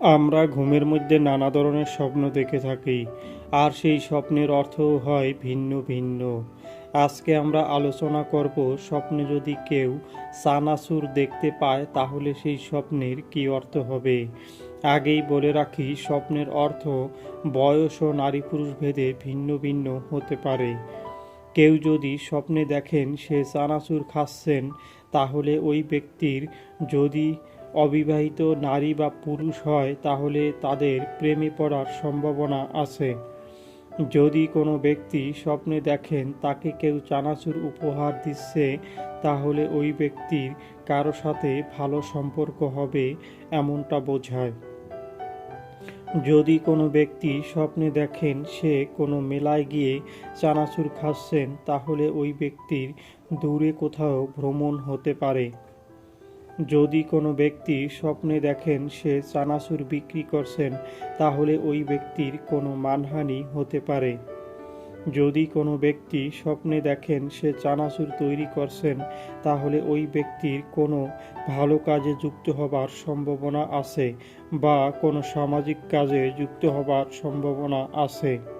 আমরা ঘুমের মধ্যে নানা ধরনের স্বপ্ন দেখে থাকি, আর সেই স্বপ্নের অর্থও হয় ভিন্ন ভিন্ন। আজকে আমরা আলোচনা করব স্বপ্নে যদি কেউ সানাসুর দেখতে পায়, তাহলে সেই স্বপ্নের কী অর্থ হবে? আগেই বলে রাখি, স্বপ্নের অর্থ বয়স ও নারী পুরুষ ভেদে ভিন্ন ভিন্ন হতে পারে। কেউ যদি স্বপ্নে দেখেন সে চানাচুর খাচ্ছেন, তাহলে ওই ব্যক্তির যদি অবিবাহিত নারী বা পুরুষ হয়, তাহলে তাদের প্রেমে পড়ার সম্ভাবনা আছে। যদি কোনো ব্যক্তি স্বপ্নে দেখেন তাকে কেউ চানাচুর উপহার দিচ্ছে, তাহলে ওই ব্যক্তির কারও সাথে ভালো সম্পর্ক হবে এমনটা বোঝায়। যদি কোনো ব্যক্তি স্বপ্নে দেখেন সে কোনো মেলায় গিয়ে চানাচুর খাচ্ছেন, তাহলে ওই ব্যক্তির দূরে কোথাও ভ্রমণ হতে পারে। যদি কোনো ব্যক্তি স্বপ্নে দেখেন সে চানাচুর বিক্রি করছেন, তাহলে ওই ব্যক্তির কোনো মানহানি হতে পারে। যদি কোনো ব্যক্তি স্বপ্নে দেখেন সে চানাচুর তৈরি করছেন, তাহলে ওই ব্যক্তির কোনো ভালো কাজে যুক্ত হবার সম্ভাবনা আছে বা কোনো সামাজিক কাজে যুক্ত হবার সম্ভাবনা আছে।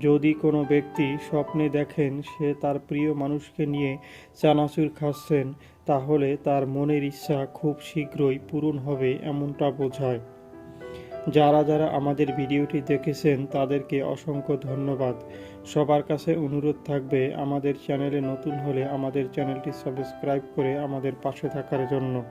যদি কোনো ব্যক্তি স্বপ্নে দেখেন সে তার প্রিয় মানুষকে নিয়ে চানাচুর খাচ্ছেন, তাহলে তার মনের ইচ্ছা খুব শীঘ্রই পূরণ হবে এমনটা বোঝায়। যারা যারা আমাদের ভিডিওটি দেখেছেন, তাদেরকে অসংখ্য ধন্যবাদ। সবার কাছে অনুরোধ থাকবে, আমাদের চ্যানেলে নতুন হলে আমাদের চ্যানেলটি সাবস্ক্রাইব করে আমাদের পাশে থাকার জন্য।